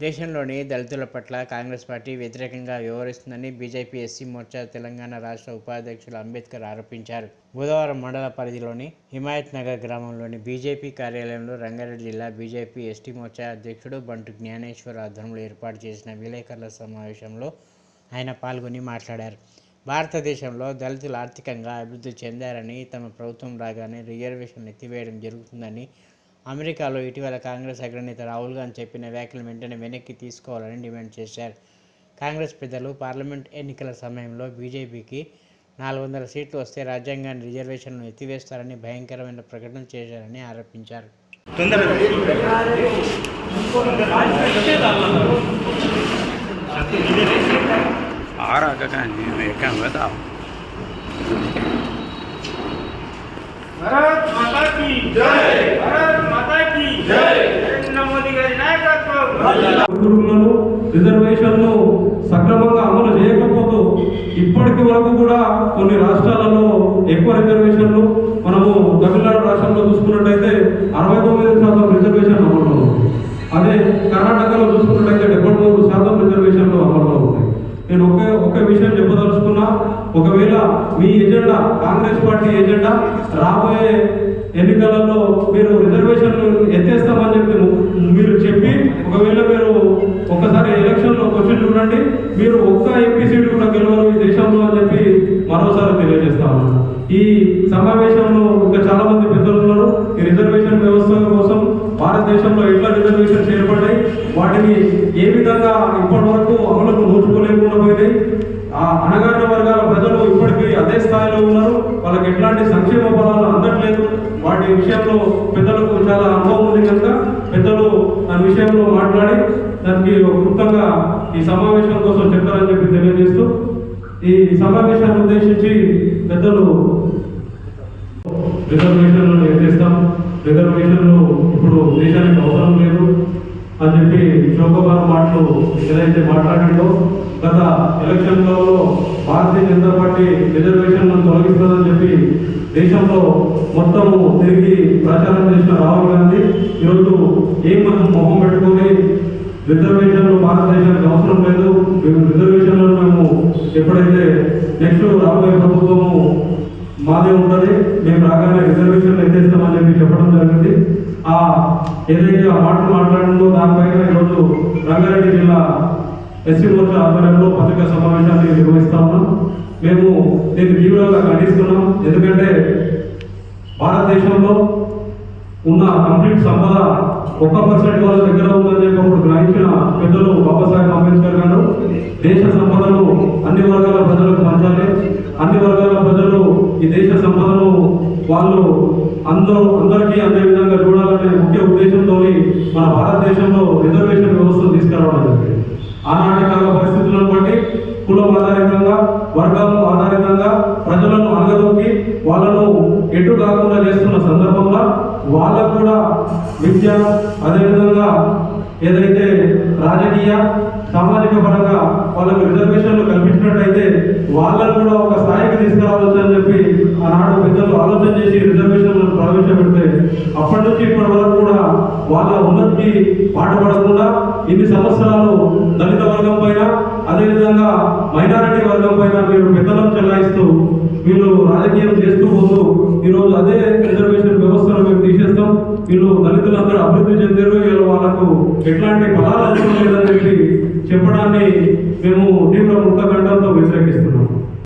దేశంలోని దళితుల పట్ల కాంగ్రెస్ పార్టీ వ్యతిరేకంగా వ్యవహరిస్తుందని బీజేపీ ఎస్సీ మోర్చా తెలంగాణ రాష్ట్ర ఉపాధ్యక్షులు అంబేద్కర్ ఆరోపించారు. బుధవారం మండల పరిధిలోని హిమాయత్ నగర్ గ్రామంలోని బీజేపీ కార్యాలయంలో రంగారెడ్డి జిల్లా బీజేపీ ఎస్టీ మోర్చా అధ్యక్షుడు బంటు జ్ఞానేశ్వర్ ఆధ్వర్యంలో ఏర్పాటు చేసిన విలేకరుల సమావేశంలో ఆయన పాల్గొని మాట్లాడారు. భారతదేశంలో దళితులు ఆర్థికంగా అభివృద్ధి చెందారని తమ ప్రభుత్వం రాగానే రిజర్వేషన్ ఎత్తివేయడం జరుగుతుందని అమెరికాలో ఇటీవల కాంగ్రెస్ అగ్రనేత రాహుల్ గాంధీ చెప్పిన వ్యాఖ్యలు వెంటనే వెనక్కి తీసుకోవాలని డిమాండ్ చేశారు కాంగ్రెస్ పెద్దలు పార్లమెంట్ ఎన్నికల సమయంలో బీజేపీకి నాలుగు వందల సీట్లు వస్తే రాజ్యాంగాన్ని రిజర్వేషన్లను ఎత్తివేస్తారని భయంకరమైన ప్రకటన చేశారని ఆరోపించారు आ रहा का मैं क्या కుటుంబంలో సక్రమంగా అమలు చేయకపోతూ ఇప్పటికి వరకు కూడా కొన్ని రాష్ట్రాలలో ఎక్కువ రిజర్వేషన్లు మనము తమిళనాడు రాష్ట్రంలో చూసుకున్నట్టయితే అరవై తొమ్మిది శాతం రిజర్వేషన్ అమలు అదే కర్ణాటకలో చూసుకున్నట్టయితే డెబ్బై మూడు శాతం రిజర్వేషన్లు అమల్లో ఉన్నాయి. నేను ఒకే ఒక విషయం చెప్పదలుచుకున్నా ఒకవేళ మీ ఎజెండా కాంగ్రెస్ పార్టీ ఎజెండా రాబోయే ఎన్నికలలో మీరు రిజర్వేషన్ మీరు ఒక్క ఎంపీ సీటు కూడా గెలవరు ఈ దేశంలో అని చెప్పి మరోసారి తెలియజేస్తాను. ఈ సమావేశంలో ఇంకా చాలా మంది పెద్దలు ఉన్నారు. ఈ రిజర్వేషన్ వ్యవస్థ కోసం భారతదేశంలో ఎట్లా రిజర్వేషన్స్ ఏర్పడ్డాయి వాటిని ఏ విధంగా ఇప్పటి వరకు అమలుకు నోచుకోలేకుండా పోయినాయి. ఆ అణగారిన వర్గాల ప్రజలు ఇప్పటికీ అదే స్థాయిలో ఉన్నారు. వాళ్ళకి ఎట్లాంటి సంక్షేమ ఫలాలు అందట్లేదు. వాటి విషయంలో పెద్దలకు చాలా అనుభవం ఉంది కనుక పెద్దలు దాని విషయంలో మాట్లాడి దానికి ఒక క్లుప్తంగా ఈ సమావేశం కోసం చెప్తారని చెప్పి తెలియజేస్తూ ఈ సమావేశాన్ని ఉద్దేశించి పెద్దలు రిజర్వేషన్లు ఎత్తేస్తాం రిజర్వేషన్లు ఇప్పుడు దేశానికి అవసరం లేదు అని చెప్పి చౌకబార్ మాటలు ఏదైతే మాట్లాడిందో గత ఎలక్షన్లలో భారతీయ జనతా పార్టీ రిజర్వేషన్లను తొలగిస్తుందని చెప్పి దేశంలో మొత్తము తిరిగి ప్రచారం చేసిన రాహుల్ గాంధీ ఈరోజు ఏం మనం మొహం పెట్టుకొని రిజర్వేషన్లు భారతదేశానికి అవసరం లేదు. మేము రిజర్వేషన్లు మేము ఎప్పుడైతే నెక్స్ట్ రాబోయే ప్రభుత్వము మాదే ఉంటుంది మేము రాగానే రిజర్వేషన్లు ఎత్తేస్తామని చెప్పి చెప్పడం జరిగింది. ఆ ఏదైతే ఆ మాటలు మాట్లాడిందో దానిపైన ఈరోజు రంగారెడ్డి జిల్లా ఎస్సీ మోర్చా ఆధ్వర్యంలో పత్రికా సమావేశాన్ని నిర్వహిస్తా ఉన్నాం. మేము దీన్ని తీవ్రంగా ఖండిస్తున్నాం. ఎందుకంటే భారతదేశంలో ఉన్న కంప్లీట్ సంపద ఒక్క పర్సెంట్ వాళ్ళ దగ్గర ఉందని చెప్పి అప్పుడు గ్రహించిన పెద్దలు బాబాసాహెబ్ అంబేద్కర్ గారు దేశ సంపదను అన్ని వర్గాల ప్రజలకు పంచాలి. అన్ని వర్గాల ప్రజలు ఈ దేశ సంపదను వాళ్ళు అందరూ అందరికీ అందే విధంగా చూడాలనే ముఖ్య ఉద్దేశంతో మన భారతదేశంలో రిజర్వేషన్ వ్యవస్థను తీసుకురావడం జరిగింది. ఆనాటి కాల పరిస్థితులను బట్టి కులం ఆధారితంగా వర్గం ఆధారితంగా ప్రజలను అనగదొక్కి వాళ్ళను ఎటు కాకుండా చేస్తున్న సందర్భంలో వాళ్ళకు కూడా విద్య అదేవిధంగా ఏదైతే రాజకీయ సామాజిక పరంగా వాళ్ళకు రిజర్వేషన్లు కల్పించినట్టయితే వాళ్ళను కూడా ఒక స్థాయికి తీసుకురావచ్చు అని చెప్పి ఆనాడు పెద్దలు ఆలోచన చేసి రిజర్వేషన్లను ప్రవేశపెడితే అప్పటి నుంచి ఇప్పటి వరకు కూడా వాళ్ళ ఉన్నతికి పాటుపడకుండా ఇన్ని సంవత్సరాలు దళిత వర్గం పైన అదేవిధంగా మైనారిటీ వర్గం పైన మీరు పెద్దలను చెలాయిస్తూ వీళ్ళు రాజకీయం చేస్తూ పోతూ ఈరోజు అదే రిజర్వేషన్ వ్యవస్థను తీసేస్తాం వీళ్ళు దళితులందరూ అభివృద్ధి చెందారు. వీళ్ళు వాళ్ళకు ఎట్లాంటి ఫలాలు అవసరం లేదని చెప్పి చెప్పడాన్ని మేము తీవ్ర ముక్త గంటంతో వ్యతిరేకిస్తున్నాం.